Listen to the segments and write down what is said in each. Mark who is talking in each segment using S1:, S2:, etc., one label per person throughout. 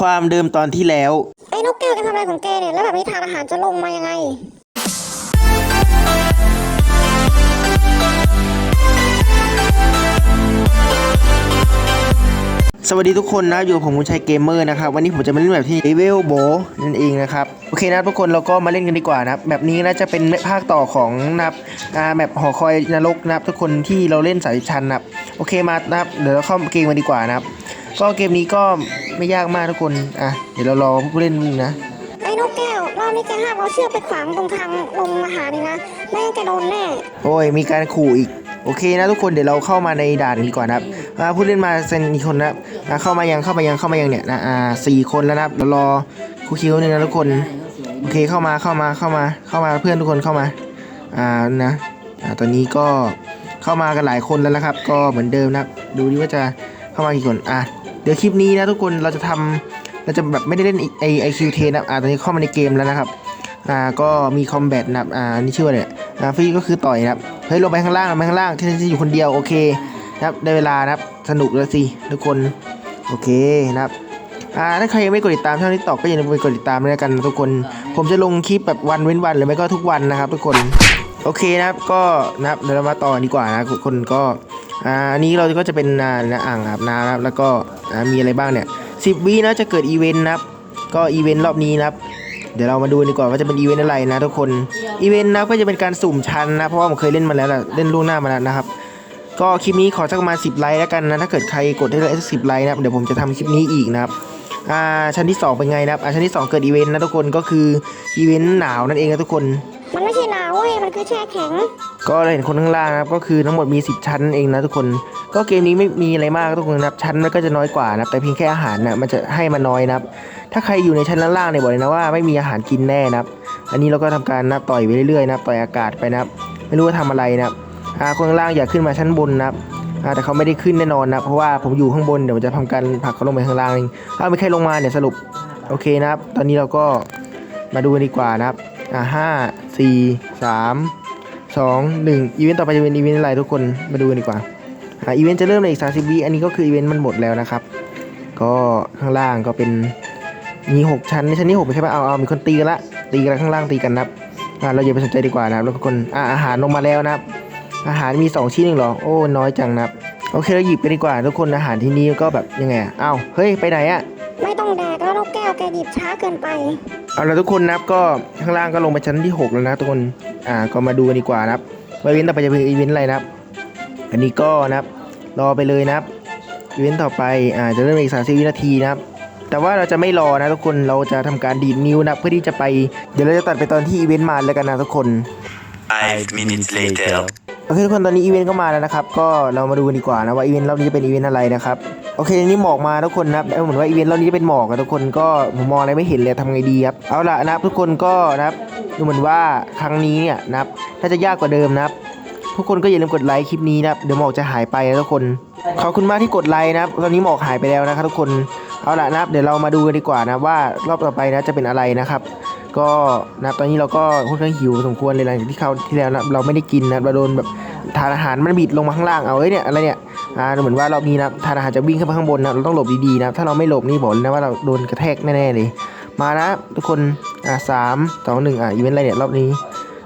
S1: ความเดิมตอนที่แล้ว
S2: ไอ้นกแก้วแกทำอะไรของแกเนี่ย แล้วแบบนี้ทานอาหารจะลงมายังไง
S1: สวัสดีทุกคนนะอยู่กับผมคุณชัยเกมเมอร์นะครับ วันนี้ผมจะมาเล่นแบบที่เลเวลโบนั่นเองนะครับ โอเคนะทุกคนเราก็มาเล่นกันดีกว่านะครับแบบนี้นะจะเป็นภาคต่อของนะครับอ่าแบบหอคอยนรกนะครับ ทุกคนที่เราเล่นสายชันนะครับ โอเคมานะครับเดี๋ยวเราเข้าเกมมาดีกว่านะครับก็เกมนี้ก็ ไม่ยากมากทุกคน อะ เดี๋ยวเรารอผู้เล่นนะ
S2: ไอ้นกแก้วรอบนี้แกห้ามเอาเชือกไปขวางตรงทางลงอาหารนี่นะ ไม่งั้นแกโดนแน่
S1: โอ้ย มีการขู่อีก โอเคนะทุกคน เดี๋ยวเราเข้ามาในด่านดีกว่านะครับอ่าผู้เล่นมาเซนอีกคนนะครับอ่าเข้ามายัง เข้ามายัง เข้ามายังเนี่ยนะ อ่าสี่คนแล้วนะครับเดี๋ยวรอครูคิวหนึ่งนะทุกคน โอเค เข้ามา เข้ามา เข้ามา เข้ามา เพื่อนทุกคนเข้ามา อ่า นะ อ่า ตอนนี้ก็เข้ามากันหลายคนแล้วนะครับ ก็เหมือนเดิมนะครับ ดูดิว่าจะเข้ามากี่คน อะ เดี๋ยวคลิปนี้นะทุกคนเราจะทำเราจะแบบไม่ได้เล่นไอไอคิวเทนะอ่าตอนนี้เข้ามาในเกมแล้วนะครับอ่าก็มีคอมแบทนะครับอ่านี่ชื่อว่าเนี่ยอ่าฟีก็คือต่อยนะครับเฮ้ยลงไปข้างล่างลงไปข้างล่างที่ที่อยู่คนเดียวโอเคนะครับได้เวลานะครับสนุกแล้วสิทุกคนโอเคนะครับอ่าถ้าใครยังไม่กดติดตามช่องทิกตอกก็อย่าลืมไปกดติดตามด้วยกันทุกคน ผมจะลงคลิปแบบวันเว้นวันหรือไม่ก็ทุกวันนะครับ ทุกคนโอเคนะครับก็นะครับเดี๋ยวเรามาต่อดีกว่านะทุกคนก็ อ่าอันนี้เราก็จะเป็นอ่าอ่างอาบน้ำนะครับแล้วก็มีอะไรบ้างเนี่ยสิบวินะจะเกิดอีเวนต์นะครับ ก็อีเวนต์รอบนี้นะครับ เดี๋ยวเรามาดูดีกว่าว่าจะเป็นอีเวนต์อะไรนะทุกคนอีเวนต์นะก็จะเป็นการสุ่มชั้นนะเพราะว่าผมเคยเล่นมาแล้วแหละเล่นล่วงหน้ามาแล้วนะครับก็คลิปนี้ขอสักประมาณ10ไลค์แล้วกันนะถ้าเกิดใครกดได้สักสิบไลค์นะครับเดี๋ยวผมจะทำคลิปนี้อีกนะครับอ่าชั้นที่ 2 เป็นไงนะครับอ่าชั้นที่ 2 เกิดอีเวนต์นะทุกคนก็คืออีเวนต์หนาวนั่นเองนะทุกคน
S2: มันไม่ใช่นาวเว้ย มันคือแช่แข็ง
S1: ก็เราเห็นคนข้างล่างนะครับ ก็คือทั้งหมดมี 10 ชั้นเองนะทุกคน ก็เกมนี้ไม่มีอะไรมากทุกคนนะครับ ชั้นมันก็จะน้อยกว่านะ แต่เพียงแค่อาหารนะมันจะให้มาน้อยนะครับ ถ้าใครอยู่ในชั้นล่างๆเนี่ยบอกเลยนะว่าไม่มีอาหารกินแน่นะครับ อันนี้เราก็ทำการนะต่อยไปเรื่อยๆนะต่อยอากาศไปนะครับ ไม่รู้ว่าทำอะไรนะครับคนข้างล่างอยากขึ้นมาชั้นบนนะครับแต่เขาไม่ได้ขึ้นแน่นอนนะ เพราะว่าผมอยู่ข้างบนเดี๋ยวจะทำการผลักเขาลงไปข้างล่างเองถ้าไม่ใครลงมาเนี่ยสรุปโอเคนะครับ ตอนนี้เราก็มาดูกันดีกว่านะครับอ่าห้า สี่สามสองหนึ่งอีเวนต์ต่อไปจะเป็นอีเวนต์อะไรทุกคนมาดูกันดีกว่าอ่าอีเวนต์จะเริ่มในอีกสามสิบวิอันนี้ก็คืออีเวนต์มันหมดแล้วนะครับ ก็ข้างล่างก็เป็นมีหกชั้นในชั้นที่หกใช่ไหมเอาเอามีคนตีกันละตีกันข้างล่างตีกันนะครับเราอย่าไปสนใจดีกว่านะครับทุกคนอาอาหารลงมาแล้วนะครับ อาหารมี2ชิ้นเองหรอโอ้น้อยจังนะครับโอเคเราหยิบไปดีกว่าทุกคนอาหารที่นี้ก็แบบยังไงอ้าวเฮ้ยไปไหนอะ
S2: ไม่ต้องแดกแล้ กแก้วแกหยิบช้าเกินไป
S1: เอาละทุกคนนะครับก็ข้างล่างก็ลงไปชั้นที่ 6 แล้วนะทุกคน อ่าก็มาดูกันดีกว่านะครับว่าอีเวนต์ต่อไปจะเป็นอีเวนต์อะไรนะครับ อันนี้ก็นะครับรอไปเลยนะครับอีเวนต์ต่อไปอ่าจะเริ่มอีก30วินาทีนะครับ แต่ว่าเราจะไม่รอนะทุกคนเราจะทำการดีดนิ้วนะครับเพื่อที่จะไป เดี๋ยวเราจะตัดไปตอนที่อีเวนต์มาแล้วกันนะทุกคน
S3: Five minutes later.
S1: โอเคทุกคนตอนนี้อีเวนต์ก็มาแล้วนะครับ ก็เรามาดูกันดีกว่านะว่าอีเวนต์รอบนี้จะเป็นอีเวนต์อะไรนะครับโอเคอันนี้หมอกมาทุกคนนะครับเหมือนว่าอีเวนต์รอบนี้จะเป็นหมอกนะทุกคนก็ผมมองอะไรไม่เห็นเลยทำไงดีครับเอาละนะครับทุกคนก็นะครับดูเหมือนว่าครั้งนี้เนี่ยนะครับถ้าจะยากกว่าเดิมนะครับทุกคนก็อย่าลืมกดไลค์คลิปนี้นะครับเดี๋ยวหมอกจะหายไปนะทุกคนขอบคุณมากที่กดไลค์นะครับตอนนี้หมอกหายไปแล้วนะครับทุกคนเอาละนะครับเดี๋ยวเรามาดูกันดีกว่านะว่ารอบต่อไปนะจะเป็นอะไรนะครับ ก็นะครับตอนนี้เราก็ค่อนข้างหิวสมควรเลยหลังจากที่เขาที่แล้วนะเราไม่ได้กินนะเราโดนแบบทานอาหารมันบิดลงมาข้างล่างเอาเอ้ยเนี่ยอะไรเนี่ยอ่าเหมือนว่ารอบนี้นะทานอาหารจะวิ่งขึ้นไปข้างบนนะเราต้องหลบดีๆนะถ้าเราไม่หลบนี่บอกเลยนะว่าเราโดนกระแทกแน่ๆเลยมานะทุกคนอ่าสามสองหนึ่งอะอีเวนต์อะไรเนี่ยรอบนี้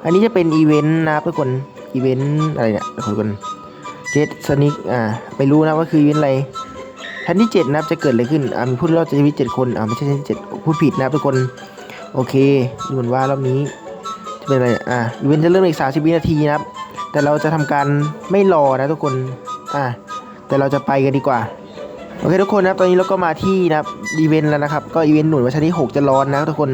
S1: อันนี้จะเป็นอีเวนต์นะทุกคนอีเวนต์อะไรเนี่ยทุกคนเจ็ตสนิกอ่าไม่รู้นะว่าคืออีเวนต์อะไรชั้นที่เจ็ดนะครับจะเกิดอะไรขึ้นอ่ามีผู้รอดชีวิตเจ็ดคนอ่าไม่ใช่ชั้นที่เจ็ดพูดผิดนะครับทุกคน โอเคดูเหมือนว่ารอบนี้จะเป็นอะไรอะอีเวนต์จะเริ่มอีก30วินาทีนะครับ แต่เราจะทำการไม่รอนะทุกคนอะแต่เราจะไปกันดีกว่าโอเคทุกคนนะครับตอนนี้เราก็มาที่นะครับอีเวนต์แล้วนะครับ ก็อีเวนต์หนุนว่าชั้นที่ 6 จะร้อนนะทุกคน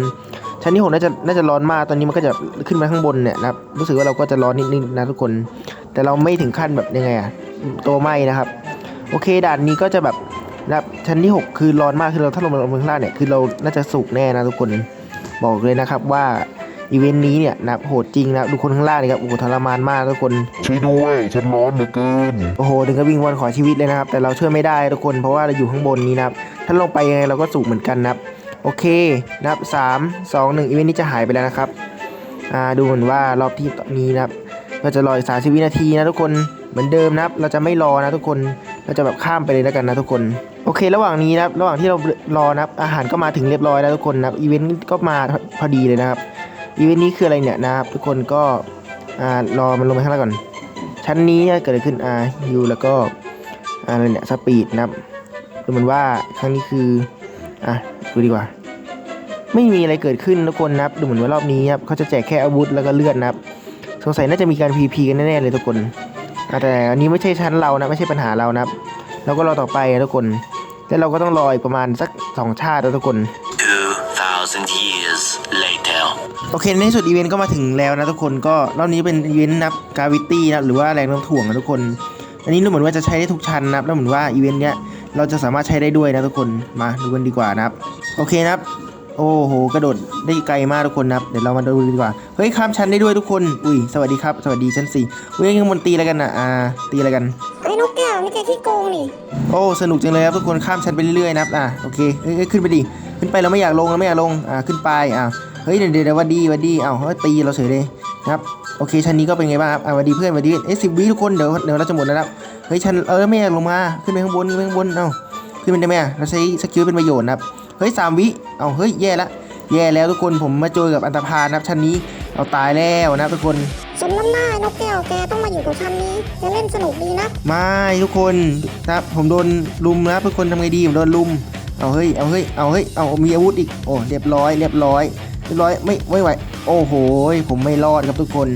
S1: ชั้นที่ 6 น่าจะน่าจะร้อนมากตอนนี้มันก็จะขึ้นมาข้างบนเนี่ยนะครับรู้สึกว่าเราก็จะร้อนนิดนึงนะทุกคน แต่เราไม่ถึงขั้นแบบยังไงอะตัวไหมนะครับ โอเคด่านนี้ก็จะแบบนะครับชั้นที่ 6 คือร้อนมากคือเราถ้าลงมาลงข้างล่างเนี่ยคือเราน่าจะสุกแน่นะทุกคน บอกเลยนะครับว่าอีเวนต์นี้เนี่ยนะโหดจริงนะดูคนข้างล่างนี่ครับโอ้โหทรมานมากทุกคน
S4: ช่วยด้วยฉันร้อนเหลือเกิน
S1: โอ้โหถึงกับวิ่งวันขอชีวิตเลยนะครับ แต่เราช่วยไม่ได้ทุกคนเพราะว่าเราอยู่ข้างบนนี้นะครับถ้าลงไปยังไงเราก็สูงเหมือนกันนะครับโอเคนะครับสามสองหนึ่งอีเวนต์นี้จะหายไปแล้วนะครับอ่าดูเหมือนว่ารอบที่นี้นะครับเราจะรออีกสามสิบวินาทีนะทุกคนเหมือนเดิมนะครับ เราจะไม่รอนะทุกคน เราจะแบบข้ามไปเลยแล้วกันนะทุกคน โอเค ระหว่างนี้นะครับระหว่างที่เรารอนะครับอาหารก็มาถึงเรียบร้อยแล้วทุกคนนะครับอีเวนต์ก็มาพอดีเลยนะครับอีเวนต์นี้คืออะไรเนี่ยนะครับทุกคนก็อ่ารอมันลงไปข้างล่างก่อน ชั้นนี้เกิดอะไรขึ้นอ่ายูแล้วก็อะไรเนี่ยสปีดนะครับดูเหมือนว่าครั้งนี้คืออะดูดีกว่า ไม่มีอะไรเกิดขึ้นทุกคนนะครับดูเหมือนว่ารอบนี้ครับเขาจะแจกแค่อาวุธแล้วก็เลือดนะครับสงสัยน่าจะมีการ PVP กันแน่ๆเลยทุกคน แต่อันนี้ไม่ใช่ชั้นเรานะไม่ใช่ปัญหาเรานะครับเราก็รอต่อไปนะทุกคนแล้วเราก็ต้องรออีกประมาณสักสองชาตินะทุกคน
S3: 2,000 years later.
S1: โอเค ในที่สุดอีเวนต์ก็มาถึงแล้วนะทุกคนก็รอบนี้เป็นอีเวนต์นับกาวิตี้นะหรือว่าแรงโน้มถ่วงนะทุกคน อันนี้ดูเหมือนว่าจะใช้ได้ทุกชั้นนะครับแล้วเหมือนว่าอีเวนต์เนี้ยเราจะสามารถใช้ได้ด้วยนะทุกคนมาดูกันดีกว่านะครับ โอเคนะครับโอ้โหกระโดดได้ไกลมากทุกคนนะครับเดี๋ยวเรามาดูดีกว่าเฮ้ยข้ามชั้นได้ด้วยทุกคนอุ้ยสวัสดีครับสวัสดีชั้นสี่อุ้ยยังมนตีอะไรกันอะอ่าตีอะไรกัน
S2: ไอ้นกแก้วนี่แกขี้โกงนี่
S1: โอ้สนุกจังเลยครับทุกคนข้ามชั้นไปเรื่อยๆนะครับอะโอเคเอ้ยเอ้ยขึ้นไปดิขึ้นไปเราไม่อยากลงเราไม่อยากลงอ่าขึ้นไปอ่าเฮ้ยเดี๋ยวเดี๋ยวเดี๋ยวหวัดดีหวัดดีอ้าวเฮ้ยตีเราเฉยเลยนะครับโอเคชั้นนี้ก็เป็นไงบ้างครับอ่าหวัดดีเพื่อนหวัดดีเอ้สิบวิทุกคนเดี๋ยวเดี๋ยวเราจะหมดแล้วนะครับเฮ้ยชั้นเออไม่อยากลงมาขึ้นไปข้างบนขึ้นไปข้างบนเอ้าขึ้นไปได้ไหมอะเราใช้สกิลเป็นประโยชน์นะครับเฮ้ยสามวิ เอาเฮ้ยแย่ละ แย่แล้วทุกคนผมมาเจอกับอันตรพานนะครับชั้นนี้เราตายแล้วนะครับทุกคน
S2: สมน้ำหน้าไอ้นกแก้วแกต้องมาอยู่กับชั้นนี้แกเล่นสนุกดีนะ
S1: ไม่ทุกคนนะครับผมโดนลุมนะทุกคนทำไงดีผมโดนลุม เอาเฮ้ย เอาเฮ้ย เอาเฮ้ย เอามีอาวุธอีก โอ้เรียบร้อย เรียบร้อย เรียบร้อย ไม่ไม่ไหว โอ้โห ผมไม่รอดครับทุกคน